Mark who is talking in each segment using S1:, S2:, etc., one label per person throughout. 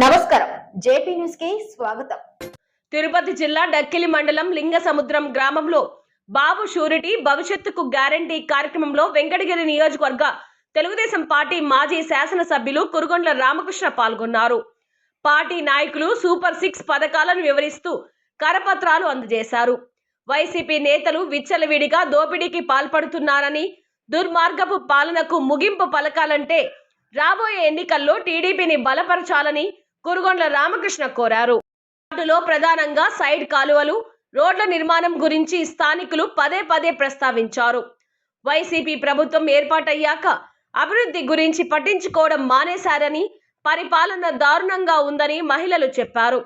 S1: నమస్కారం. జేపీ న్యూస్కి స్వాగతం.
S2: తిరుపతి జిల్లా డక్కిలి మండలం లింగసముద్రం గ్రామంలో బాబు షూరిటీ భవిష్యత్తుకు గ్యారంటీ కార్యక్రమంలో వెంకటగిరి నియోజకవర్గ తెలుగుదేశం పార్టీ మాజీ శాసనసభ్యులు కురుగొండ్ల రామకృష్ణ పాల్గొన్నారు. పార్టీ నాయకులు సూపర్ సిక్స్ పథకాలను వివరిస్తూ కరపత్రాలు అందజేశారు. వైసీపీ నేతలు విచ్చలవిడిగా దోపిడీకి పాల్పడుతున్నారని దుర్మార్గపు పాలనకు ముగింపు పలకాలంటే రాబోయే ఎన్నికల్లో టీడీపీని బలపరచాలని కురుగొండ్ల రామకృష్ణ కోరారు. వాటిలో ప్రధానంగా సైడ్ కాలువలు రోడ్ల నిర్మాణం గురించి స్థానికులు పదే పదే ప్రస్తావించారు. వైసీపీ ప్రభుత్వం ఏర్పాటయ్యాక అభివృద్ధి గురించి పట్టించుకోవడం మానేశారని పరిపాలన దారుణంగా ఉందని మహిళలు చెప్పారు.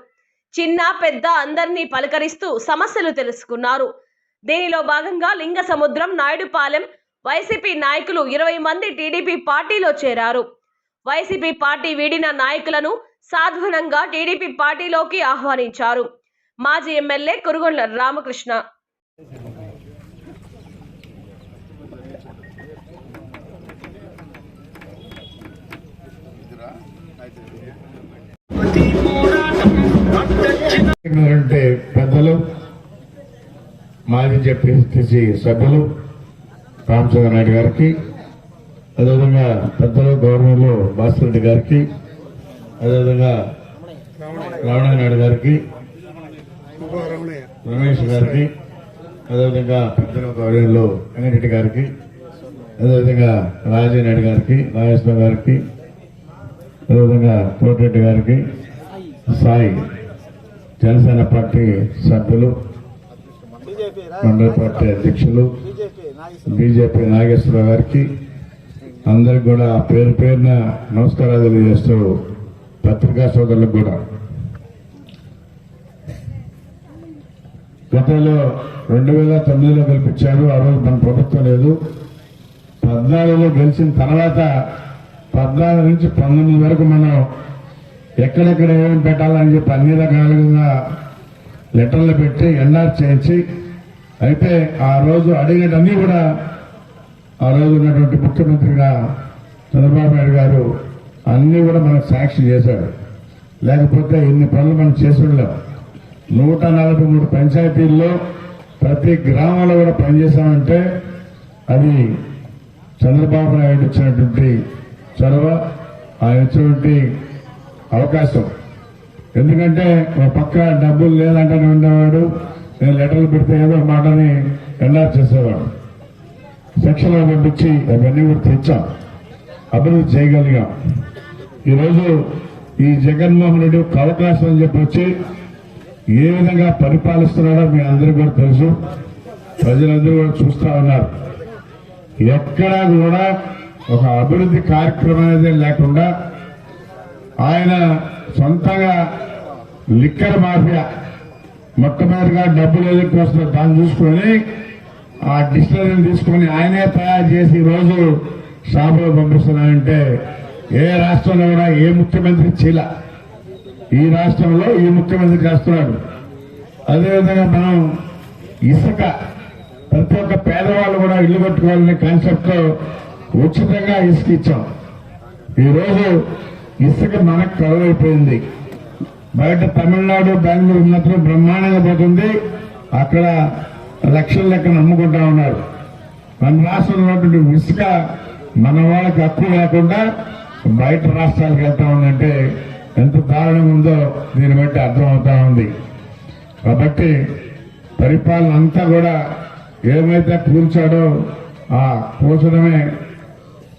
S2: చిన్న పెద్ద అందరినీ పలకరిస్తూ సమస్యలు తెలుసుకున్నారు. దీనిలో భాగంగా లింగ సముద్రం నాయుడుపాలెం వైసీపీ నాయకులు ఇరవై మంది టీడీపీ పార్టీలో చేరారు. వైసీపీ పార్టీ వీడిన నాయకులను సాధ్వనంగా టీడీపీ పార్టీలోకి ఆహ్వానించారు. మాజీ ఎమ్మెల్యే కురుగొండ్ల రామకృష్ణ.
S3: ఉన్నటువంటి పెద్దలు మాజీ జెడ్పీసీ సభ్యులు రామచంద్ర నాయుడు గారికి అదేవిధంగా పెద్దలు గవర్నర్లు భాస్కర్ రెడ్డి గారికి అదేవిధంగా రావణ నాయుడు గారికి రమేష్ గారికి అదేవిధంగా పెద్దలు గవర్నర్లు వెంకటరెడ్డి గారికి అదేవిధంగా రాజీ నాయుడు గారికి నాగేశ్వర గారికి అదేవిధంగా కోటిరెడ్డి గారికి సాయి జనసేన పార్టీ సభ్యులు మండల పార్టీ అధ్యక్షులు బీజేపీ నాగేశ్వరరావు గారికి అందరికి కూడా పేరు పేరున నమస్కారాలు తెలియజేస్తూ పత్రికా సోదరులకు కూడా. గతంలో రెండు వేల తొమ్మిదిలో గెలిపించారు ఆ రోజు మన ప్రభుత్వం లేదు. పద్నాలుగులో గెలిచిన తర్వాత పద్నాలుగు నుంచి పంతొమ్మిది వరకు మనం ఎక్కడెక్కడ ఏమేమి పెట్టాలని చెప్పి అన్ని రకాలుగా లెటర్లు పెట్టి ఎన్ఆర్ చేయించి అయితే ఆ రోజు అడిగినవన్నీ కూడా ఆ రోజు ఉన్నటువంటి ముఖ్యమంత్రిగా చంద్రబాబు నాయుడు గారు అన్ని కూడా మనకు సాక్షి చేశాడు. లేకపోతే ఇన్ని పనులు మనం చేసుండలేం. నూట నలభై మూడు పంచాయతీల్లో ప్రతి గ్రామంలో కూడా పనిచేశామంటే అది చంద్రబాబు నాయుడు ఇచ్చినటువంటి చొరవ ఆయన ఇచ్చినటువంటి అవకాశం. ఎందుకంటే ఒక పక్క డబ్బులు లేదంటనే ఉండేవాడు. నేను లెటర్లు పెడితే ఏదో మాటని ఎన్ఆర్ చేసేవాడు. సెక్షన్లో పంపించి అవన్నీ కూడా తెచ్చాం. అభివృద్ధి చేయగలిగాం. ఈరోజు ఈ జగన్మోహన్ రెడ్డి ఒక అవకాశం అని చెప్పి వచ్చి ఏ విధంగా పరిపాలిస్తున్నాడో మీ అందరికీ కూడా తెలుసు. ప్రజలందరూ కూడా చూస్తా ఉన్నారు. ఎక్కడా కూడా ఒక అభివృద్ధి కార్యక్రమం అనేది లేకుండా ఆయన సొంతంగా లిక్కర్ మాఫియా మొట్టమొదటిగా డబ్బులు ఎదుర్కొ దాన్ని చూసుకొని ఆ డిస్టిలరీని తీసుకొని ఆయనే తయారు చేసి ఈ రోజు షాపులో పంపిస్తున్నారంటే ఏ రాష్ట్రంలో కూడా ఏ ముఖ్యమంత్రి చీల ఈ రాష్ట్రంలో ఈ ముఖ్యమంత్రి చేస్తున్నాడు. అదేవిధంగా మనం ఇసుక ప్రతి ఒక్క పేదవాళ్ళు కూడా ఇల్లు కట్టుకోవాలనే కాన్సెప్ట్ ఉచితంగా ఇసుక ఇచ్చాం. ఈరోజు ఇసుక మనకు కరువైపోయింది బయట తమిళనాడు బెంగళూరు ఉన్నప్పుడు బ్రహ్మాండంగా పోతుంది. అక్కడ లక్షల లెక్కన అమ్ముకుంటా ఉన్నారు. మన రాష్ట్రంలో ఉన్నటువంటి ఇసుక మన వాళ్ళకి హక్కు లేకుండా బయట రాష్ట్రాలకు వెళ్తా ఉందంటే ఎంత దారుణం ఉందో దీన్ని బట్టి అర్థమవుతా ఉంది. కాబట్టి పరిపాలన అంతా కూడా ఏమైతే కూర్చాడో ఆ కూర్చడమే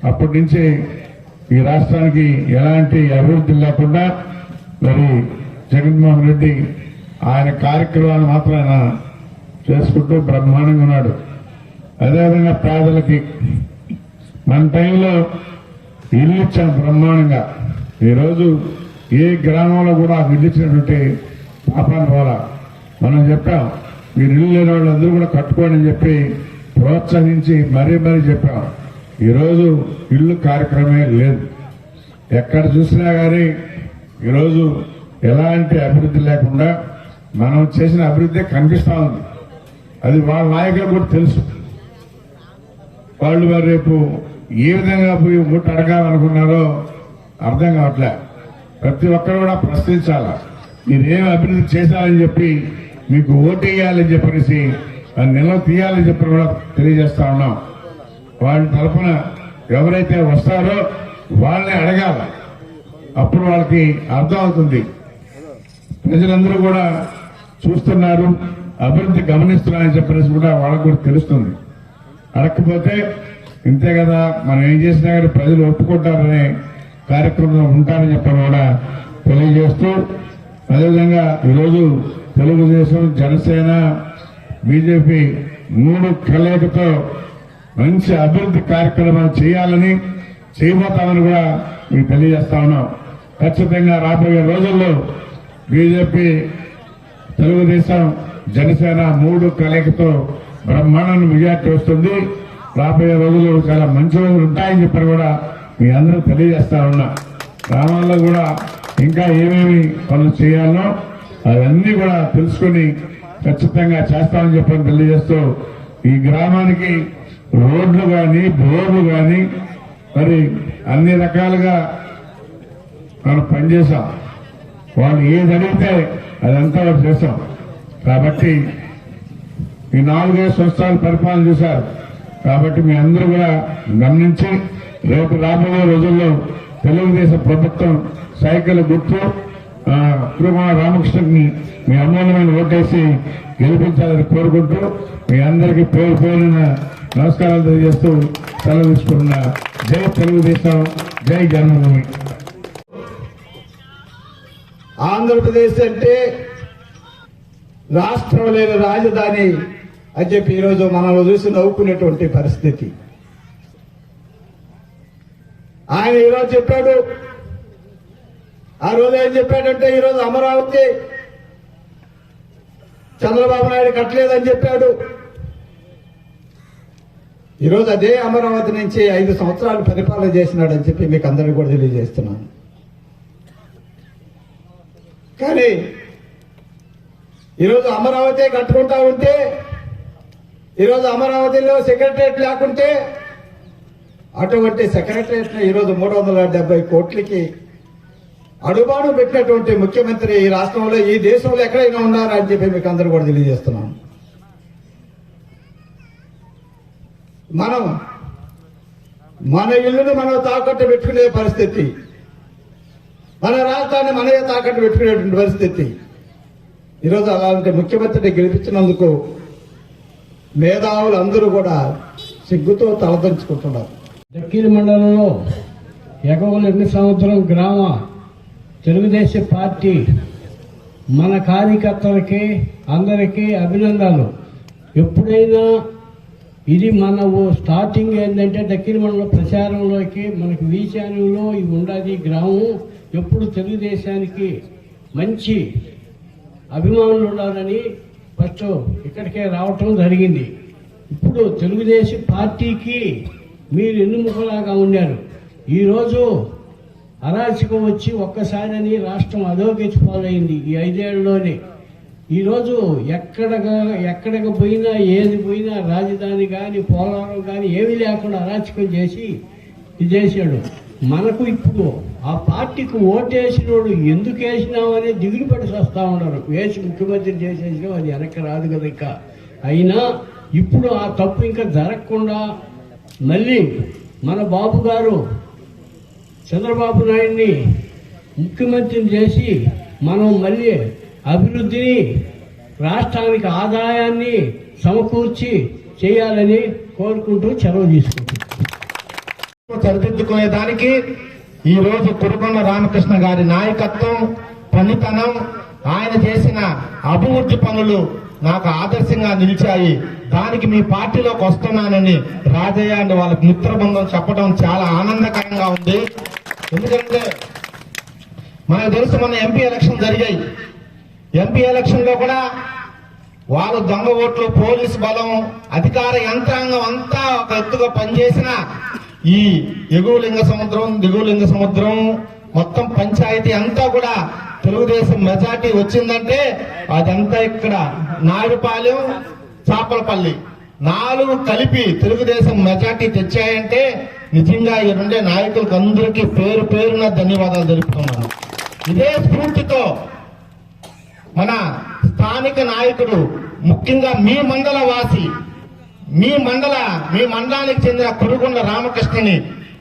S3: అప్పటి నుంచి ఈ రాష్ట్రానికి ఎలాంటి అభివృద్ధి లేకుండా మరి జగన్మోహన్ రెడ్డి ఆయన కార్యక్రమాలు మాత్రాన చేసుకుంటూ బ్రహ్మాండంగా ఉన్నాడు. అదేవిధంగా పేదలకి మన టైంలో ఇల్లు ఇచ్చాం బ్రహ్మాండంగా. ఈరోజు ఏ గ్రామంలో కూడా ఆ ఇల్లు ఇచ్చినటువంటి పాపాన్ని పోలా. మనం చెప్పాం మీరు ఇల్లు లేని వాళ్ళందరూ కూడా కట్టుకోండి అని చెప్పి ప్రోత్సహించి మరీ మరీ చెప్పాం. ఈరోజు ఇల్లు కార్యక్రమమే లేదు. ఎక్కడ చూసినా కానీ ఈరోజు ఎలాంటి అభివృద్ధి లేకుండా మనం చేసిన అభివృద్ధి కనిపిస్తూ ఉంది. అది వాళ్ళ నాయకులకు కూడా తెలుసు. వాళ్ళు మరి రేపు ఏ విధంగా పోయి ఓటు అడగాలనుకున్నారో అర్థం కావట్లే. ప్రతి ఒక్కరు కూడా ప్రశ్నించాల మీరు అభివృద్ధి చేశారని చెప్పి మీకు ఓటేయాలని చెప్పేసి నిల్వ తీయాలని చెప్పి కూడా తెలియజేస్తా ఉన్నాం. వాళ్ళ తరఫున ఎవరైతే వస్తారో వాళ్ళని అడగాల. అప్పుడు వాళ్ళకి అర్థం అవుతుంది ప్రజలందరూ కూడా చూస్తున్నారు అభివృద్ధి గమనిస్తున్నారని చెప్పేసి కూడా వాళ్ళకు కూడా తెలుస్తుంది. అడగకపోతే ఇంతే కదా మనం ఏం చేసినా కానీ ప్రజలు ఒప్పుకుంటారనే కార్యక్రమంలో ఉంటారని చెప్పని కూడా తెలియజేస్తూ అదేవిధంగా ఈరోజు తెలుగుదేశం జనసేన బీజేపీ మూడు కలయికతో మంచి అభివృద్ధి కార్యక్రమాలు చేయాలని చేయబోతామని కూడా మీకు తెలియజేస్తా ఉన్నాం. ఖచ్చితంగా రాబోయే రోజుల్లో బీజేపీ తెలుగుదేశం జనసేన మూడు కలయికతో బ్రహ్మాండం విజయాన్ని వస్తుంది. రాబోయే రోజుల్లో చాలా మంచి రోజులు ఉంటాయని చెప్పని కూడా మీ అందరూ తెలియజేస్తా ఉన్నా. గ్రామాల్లో కూడా ఇంకా ఏమేమి పనులు చేయాలో అవన్నీ కూడా తెలుసుకుని ఖచ్చితంగా చేస్తామని చెప్పని తెలియజేస్తూ ఈ గ్రామానికి రోడ్లు కానీ బోర్లు కానీ మరి అన్ని రకాలుగా మనం పనిచేసాం వాళ్ళు ఏది అడిగితే అదంతా చేసాం కాబట్టి ఈ నాలుగైదు సంవత్సరాలు పరిపాలన చేశారు. కాబట్టి మీ అందరూ కూడా గమనించి రేపు రాబోయే రోజుల్లో తెలుగుదేశం ప్రభుత్వం సైకిల్ గుర్తు ఆ, రామకృష్ణుడిని రామకృష్ణని మీ అమూల్యమైన ఓటేసి గెలిపించాలని కోరుకుంటూ మీ అందరికీ పేరు పేరున నమస్కారాలు తెలియజేస్తూ సెలవు తీసుకున్న జై తెలుగుదేశం జై జన్మభూమి.
S4: ఆంధ్రప్రదేశ్ అంటే రాష్ట్రం లేని రాజధాని. అని చెప్పి ఈరోజు మనం చూసి నవ్వుకునేటువంటి పరిస్థితి. ఆయన ఈరోజు చెప్పాడు ఆ రోజు ఏం చెప్పాడంటే ఈరోజు అమరావతి చంద్రబాబు నాయుడు కట్టలేదని చెప్పాడు. ఈరోజు అదే అమరావతి నుంచి ఐదు సంవత్సరాలు పరిపాలన చేసినాడని చెప్పి మీకు అందరికీ కూడా తెలియజేస్తున్నాను. కానీ ఈరోజు అమరావతి కట్టుకుంటా ఉంటే ఈరోజు అమరావతిలో సెక్రటరియట్ లేకుంటే అటువంటి సెక్రటరియట్ ఈరోజు మూడు వందల డెబ్బై కోట్లకి అడుబాడు పెట్టినటువంటి ముఖ్యమంత్రి ఈ రాష్ట్రంలో ఈ దేశంలో ఎక్కడైనా ఉన్నారా అని చెప్పి మీకు అందరూ కూడా తెలియజేస్తున్నాను. మనం మన ఇల్లును మనం తాకట్టు పెట్టుకునే పరిస్థితి మన రాష్ట్రాన్ని మనమే తాకట్టు పెట్టుకునేటువంటి పరిస్థితి. ఈరోజు అలాంటి ముఖ్యమంత్రిని గెలిపించినందుకు మేధావులు అందరూ కూడా సిగ్గుతో తలదంచుకుంటున్నారు.
S5: దక్కీలి మండలంలో ఎగవలింగ సంవత్సరం గ్రామ తెలుగుదేశం పార్టీ మన కార్యకర్తలకి అందరికీ అభినందనలు. ఎప్పుడైనా ఇది మన ఓ స్టార్టింగ్ ఏంటంటే దక్కీలి మండలం ప్రచారంలోకి మనకి వీచానంలో ఇవి ఉండాలి గ్రామం ఎప్పుడు తెలుగుదేశానికి మంచి అభిమానులు ఉండాలని ఫస్ట్ ఇక్కడికే రావటం జరిగింది. ఇప్పుడు తెలుగుదేశం పార్టీకి మీరు ఎన్నుముకలాగా ఉన్నారు. ఈరోజు అరాచకం వచ్చి ఒక్కసారని రాష్ట్రం అధోగించి పాలైంది ఈ ఐదేళ్ళలోనే. ఈరోజు ఎక్కడగా ఎక్కడికి పోయినా ఏది పోయినా రాజధాని కానీ పోలవరం కానీ ఏమీ లేకుండా అరాచకం చేసి ఇది చేశాడు. మనకు ఇప్పుడు ఆ పార్టీకి ఓటేసినోడు ఎందుకు వేసినామని దిగులు పడి వస్తా ఉన్నారు. వేసి ముఖ్యమంత్రి చేసేసినా అది వెనక్కి రాదు కదా ఇంకా. అయినా ఇప్పుడు ఆ తప్పు ఇంకా జరగకుండా మళ్ళీ మన బాబు గారు చంద్రబాబు నాయుడిని ముఖ్యమంత్రిని చేసి మనం మళ్ళీ అభివృద్ధిని రాష్ట్రానికి ఆదాయాన్ని సమకూర్చి చేయాలని కోరుకుంటూ చొరవ తీసుకుంటున్నాం.
S4: సరిదిద్దుకునే ఈరోజు ఈ రోజు కురుకొండ రామకృష్ణ గారి నాయకత్వం పనితనం ఆయన చేసిన అభివృద్ధి పనులు నాకు ఆదర్శంగా నిలిచాయి. దానికి మీ పార్టీలోకి వస్తున్నానని రాజయ్య అండ్ వాళ్ళకి మిత్ర బృందం చెప్పడం చాలా ఆనందకరంగా ఉంది. ఎందుకంటే మనకు తెలుసు మన ఎంపీ ఎలక్షన్ జరిగాయి. ఎంపీ ఎలక్షన్లో కూడా వాళ్ళు దొంగ ఓట్లు పోలీసు బలం అధికార యంత్రాంగం అంతా ఒక ఎత్తుగా పనిచేసిన ఈ ఎగువ లింగ సముద్రం దిగువ లింగ సముద్రం మొత్తం పంచాయతీ అంతా కూడా తెలుగుదేశం మెజార్టీ వచ్చిందంటే అదంతా ఇక్కడ నాయుడుపాలెం చాపలపల్లి నాలుగు కలిపి తెలుగుదేశం మెజార్టీ తెచ్చాయంటే నిజంగా ఈ రెండే నాయకులకు అందరికీ పేరు పేరున ధన్యవాదాలు తెలుపుతున్నాను.
S6: ఇదే స్ఫూర్తితో మన స్థానిక నాయకుడు ముఖ్యంగా మీ మండల వాసి మీ మండల మీ మండలానికి చెందిన కురుగుండ రామకృష్ణని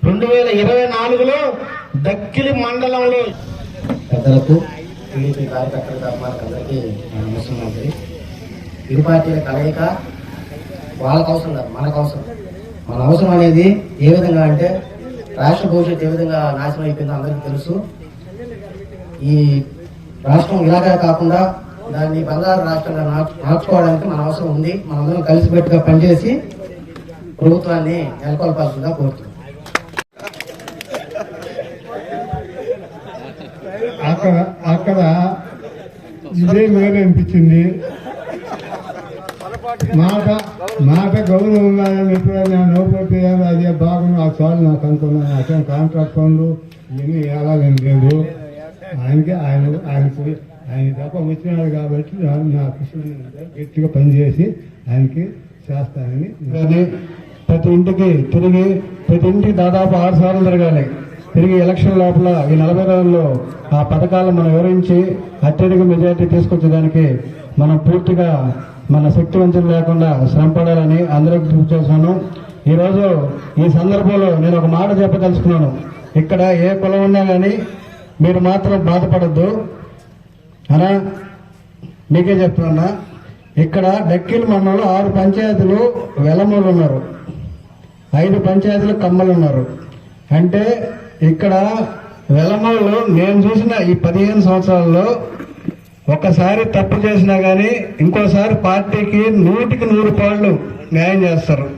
S6: రెండు వేల ఇరవై నాలుగులో దక్కిలి మండలంలో
S7: పెద్దలకు టీడీపీ కార్యకర్తల అభిమానులకు అందరికీ నమస్కారం అండి. ఇరు పార్టీల కలయిక వాళ్ళకు అవసరం కాదు మనకు అవసరం మన అవసరం అనేది ఏ విధంగా అంటే రాష్ట్ర భవిష్యత్తు ఏ విధంగా నాశనం అయిపోయిందో అందరికీ తెలుసు. ఈ రాష్ట్రం ఇలాగే కాకుండా దాన్ని బంగారు రాష్ట్రంగా మార్చుకోవడానికి మన అవసరం ఉంది. మనందరం కలిసిపెట్టుగా పనిచేసి ప్రభుత్వాన్ని నెలకొల్పాల్సిందిగా కోరుతున్నాం.
S3: అక్కడ అక్కడ ఇదే మేలు అనిపించింది. మాట మాట గౌరవంగా ఎప్పుడైనా నోపడితే అదే బాగుంది ఆ చాలు నాకు అనుకున్నాను అతను కాంట్రాక్ట్ పనులు ఇవన్నీ వేయాలని లేదు. ఆయనకి ఆయన ఆయనకి ఆయన తప్ప వచ్చినాడు కాబట్టి నా- నా కృష్ణుడు గట్టిగా పనిచేసి ఆయనకి చేస్తానని
S8: కానీ ప్రతి ఇంటికి తిరిగి ప్రతి ఇంటికి దాదాపు ఆరు సార్లు తిరగాలి. తిరిగి ఎలక్షన్ లోపల ఈ నలభై రోజుల్లో ఆ పథకాలను మనం వివరించి అత్యధిక మెజారిటీ తీసుకొచ్చేదానికి మనం పూర్తిగా మన శక్తి వంచన లేకుండా శ్రమపడాలని అందరికి గుర్తు ఈరోజు ఈ సందర్భంలో నేను ఒక మాట చెప్పదలుచుకున్నాను. ఇక్కడ ఏ కులం ఉన్నా కానీ మీరు మాత్రం బాధపడద్దు. అనా? మీకే చెప్తున్నా ఇక్కడ డక్కిల్ మండలంలో ఆరు పంచాయతీలు వెలమూలు ఉన్నారు. ఐదు పంచాయతీలు కమ్మలు ఉన్నారు. అంటే ఇక్కడ వెలమూలు నేను చూసిన ఈ పదిహేను సంవత్సరాల్లో ఒకసారి తప్పు చేసినా కానీ ఇంకోసారి పార్టీకి నూటికి నూరు పాళ్ళు న్యాయం చేస్తారు.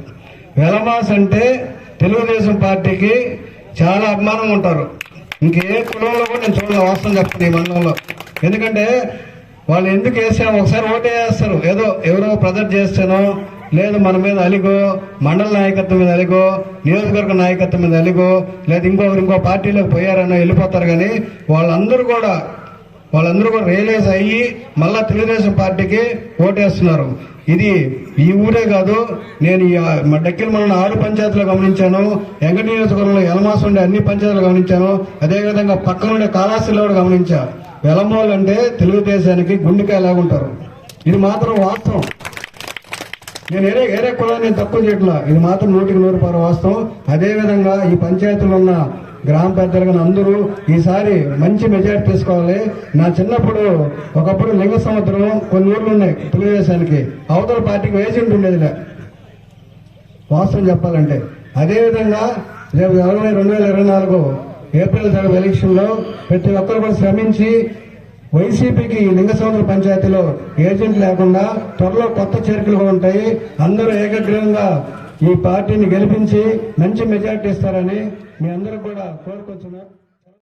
S8: వెలమాస్ అంటే తెలుగుదేశం పార్టీకి చాలా అభిమానం ఉంటారు. ఇంకే కులంలో కూడా నేను చూడలే వాస్తవం చెప్తాను ఈ మండలంలో. ఎందుకంటే వాళ్ళు ఎందుకు వేసాము ఒకసారి ఓటే వేస్తారు. ఏదో ఎవరో ప్రజెంట్ చేస్తానో లేదు మన మీద అలిగో మండల నాయకత్వం మీద అలిగో నియోజకవర్గ నాయకత్వం మీద అలిగో లేదా ఇంకొకరు ఇంకో పార్టీలోకి పోయారనో వెళ్ళిపోతారు కానీ వాళ్ళందరూ కూడా వాళ్ళందరూ కూడా రియలైజ్ అయ్యి మళ్ళా తెలుగుదేశం పార్టీకి ఓటేస్తున్నారు. ఇది ఈ ఊరే కాదు నేను ఈ మా డక్కిల మన ఆరు పంచాయతీలు గమనించాను వెంకట నియోజకవర్గంలో ఎలమాస్ ఉండే అన్ని పంచాయతీలు గమనించాను అదేవిధంగా పక్కన ఉండే కాళాస్తిలో కూడా గమనించాను వెలమోలు అంటే తెలుగుదేశానికి గుండెకాయ లాగుంటారు ఇది మాత్రం వాస్తవం. నేను ఏరే ఏరే కులాన్ని నేను తక్కువ చేయట్లా. ఇది మాత్రం నూటికి నూరు పర వాస్తవం. అదేవిధంగా ఈ పంచాయతీలో ఉన్న గ్రామ పెద్దలు కానీ అందరూ ఈసారి మంచి మెజార్టీ తీసుకోవాలి. నా చిన్నప్పుడు ఒకప్పుడు లింగ సముద్రం కొన్ని ఊర్లు ఉన్నాయి తెలుగుదేశానికి. అవతల పార్టీకి ఏజెంట్ ఉంటుండేదిలే వాస్తవం చెప్పాలంటే. అదేవిధంగా రేపు ఇరవై రెండు వేల ఇరవై నాలుగు ఏప్రిల్ జరగ ఎలక్షన్లో ప్రతి ఒక్కరు కూడా శ్రమించి వైసీపీకి లింగసముద్ర పంచాయతీలో ఏజెంట్ లేకుండా త్వరలో కొత్త చేరికలు ఉంటాయి. అందరూ ఏకగ్రీవంగా ఈ పార్టీని గెలిపించి మంచి మెజార్టీ ఇస్తారని మీ అందరూ కూడా కోరుకొచ్చున్నారు